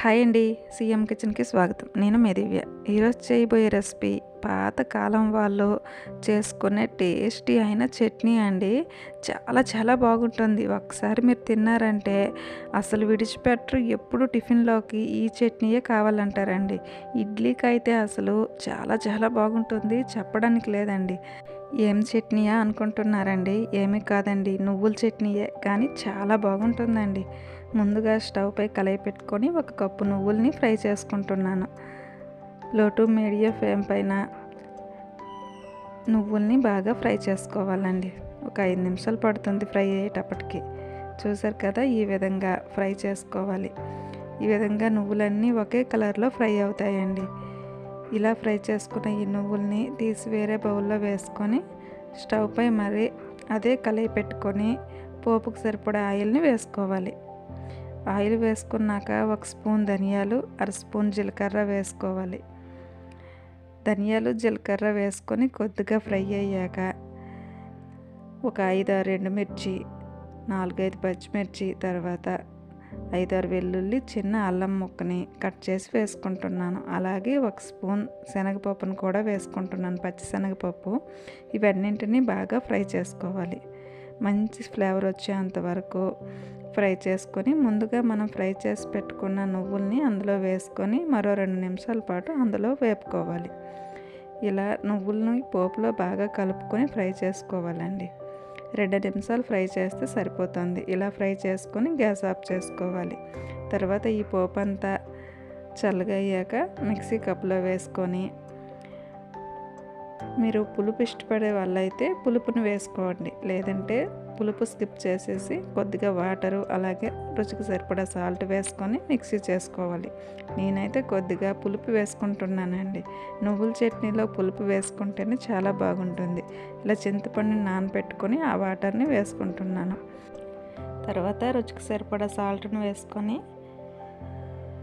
Hi అండి CM కిచెన్కి స్వాగతం. నేను మెదివ్య ఈరోజు చేయబోయే రెసిపీ పాతకాలం వాళ్ళు చేసుకునే టేస్టీ అయిన చట్నీ అండి. చాలా చాలా బాగుంటుంది. ఒకసారి మీరు తిన్నారంటే అసలు విడిచిపెట్టరు. ఎప్పుడు టిఫిన్లోకి ఈ చట్నీయే కావాలంటారండి. ఇడ్లీకి అయితే అసలు చాలా చాలా బాగుంటుంది. చెప్పడానికి లేదండి. ఏం చట్నీయా అనుకుంటున్నారండి? ఏమీ కాదండి. నువ్వుల చట్నీయే. కానీ చాలా బాగుంటుందండి. ముందుగా స్టవ్ పై కలయి పెట్టుకొని ఒక కప్పు నువ్వుల్ని ఫ్రై చేసుకుంటున్నాను. లోటు మీడియం ఫ్లేమ్ పైన నువ్వుల్ని బాగా ఫ్రై చేసుకోవాలండి. ఒక ఐదు నిమిషాలు పడుతుంది ఫ్రై అయ్యేటప్పటికి. చూసారు కదా ఈ విధంగా ఫ్రై చేసుకోవాలి. ఈ విధంగా నువ్వులన్నీ ఒకే కలర్లో ఫ్రై అవుతాయండి. ఇలా ఫ్రై చేసుకున్న ఈ నువ్వుల్ని తీసి వేరే బౌల్లో వేసుకొని స్టవ్ పై మరి అదే కలయి పెట్టుకొని పోపుకు సరిపడా ఆయిల్ని వేసుకోవాలి. ఆయిల్ వేసుకున్నాక ఒక స్పూన్ ధనియాలు అర స్పూన్ జీలకర్ర వేసుకోవాలి. ధనియాలు జీలకర్ర వేసుకొని కొద్దిగా ఫ్రై అయ్యాక ఒక ఐదు ఆరు ఎండుమిర్చి నాలుగైదు పచ్చిమిర్చి తర్వాత ఐదారు వెల్లుల్లి చిన్న అల్లం ముక్కని కట్ చేసి వేసుకుంటున్నాను. అలాగే ఒక స్పూన్ శనగపప్పును కూడా వేసుకుంటున్నాను పచ్చి శనగపప్పు. ఇవన్నింటినీ బాగా ఫ్రై చేసుకోవాలి. మంచి ఫ్లేవర్ వచ్చేంత వరకు ఫ్రై చేసుకొని ముందుగా మనం ఫ్రై చేసి పెట్టుకున్న నువ్వుల్ని అందులో వేసుకొని మరో రెండు నిమిషాల పాటు అందులో వేపుకోవాలి. ఇలా నువ్వులను పోపులో బాగా కలుపుకొని ఫ్రై చేసుకోవాలండి. రెండు నిమిషాలు ఫ్రై చేస్తే సరిపోతుంది. ఇలా ఫ్రై చేసుకొని గ్యాస్ ఆఫ్ చేసుకోవాలి. తర్వాత ఈ పోపు అంతా చల్లగా అయ్యాక మిక్సీ కప్లో వేసుకొని మీరు పులుపు ఇష్టపడే వాళ్ళైతే పులుపును వేసుకోండి. లేదంటే పులుపు స్కిప్ చేసేసి కొద్దిగా వాటరు అలాగే రుచికి సరిపడా సాల్ట్ వేసుకొని మిక్సీ చేసుకోవాలి. నేనైతే కొద్దిగా పులుపు వేసుకుంటున్నానండి. నువ్వుల చట్నీలో పులుపు వేసుకుంటేనే చాలా బాగుంటుంది. ఇలా చింతపండుని నానబెట్టుకొని ఆ వాటర్ని వేసుకుంటున్నాను. తర్వాత రుచికి సరిపడా సాల్ట్ను వేసుకొని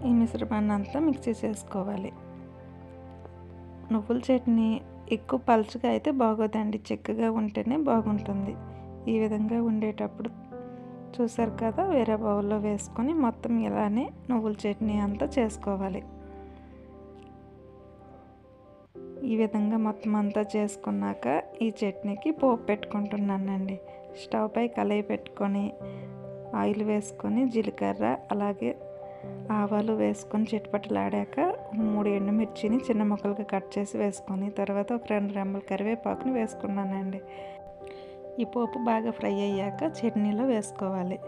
ఈ మిశ్రమాన్ని అంతా మిక్సీ చేసుకోవాలి. నువ్వుల చట్నీ ఎక్కువ పలుచగా అయితే బాగోదండి. చిక్కగా ఉంటేనే బాగుంటుంది. ఈ విధంగా ఉండేటప్పుడు చూసారు కదా వేరే బౌల్లో వేసుకొని మొత్తం ఇలానే నువ్వుల చట్నీ అంతా చేసుకోవాలి. ఈ విధంగా మొత్తం అంతా చేసుకున్నాక ఈ చట్నీకి పోపు పెట్టుకుంటున్నానండి. స్టవ్ పై కలయి పెట్టుకొని ఆయిల్ వేసుకొని జీలకర్ర అలాగే ఆవాలు వేసుకొని చిట్పట్టలాడాక మూడు ఎండుమిర్చిని చిన్న ముక్కలుగా కట్ చేసి వేసుకొని తర్వాత ఒక రెండు రెమ్మల కరివేపాకుని వేసుకున్నానండి. ఈ పోపు బాగా ఫ్రై అయ్యాక చట్నీలో వేసుకోవాలి.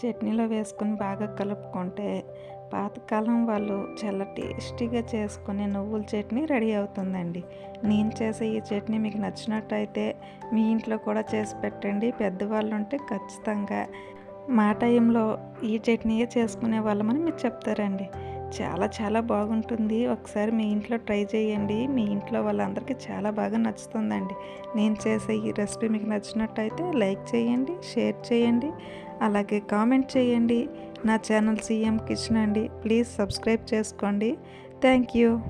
చట్నీలో వేసుకొని బాగా కలుపుకుంటే పాతకాలం వాళ్ళు చాలా టేస్టీగా చేసుకునే నువ్వుల చట్నీ రెడీ అవుతుందండి. నేను చేసే ఈ చట్నీ మీకు నచ్చినట్టయితే మీ ఇంట్లో కూడా చేసి పెట్టండి. పెద్దవాళ్ళు ఉంటే ఖచ్చితంగా మా టైంలో ఈ చట్నీయే చేసుకునే వాళ్ళమని మీరు చెప్తారండి. చాలా చాలా బాగుంటుంది. ఒకసారి మీ ఇంట్లో ట్రై చేయండి. మీ ఇంట్లో వాళ్ళందరికీ చాలా బాగా నచ్చుతుందండి. నేను చేసే ఈ రెసిపీ మీకు నచ్చినట్టయితే లైక్ చేయండి షేర్ చేయండి అలాగే కామెంట్ చేయండి. నా ఛానల్ సీఎం కిచెన్ అండి. ప్లీజ్ సబ్స్క్రైబ్ చేసుకోండి. Thank you.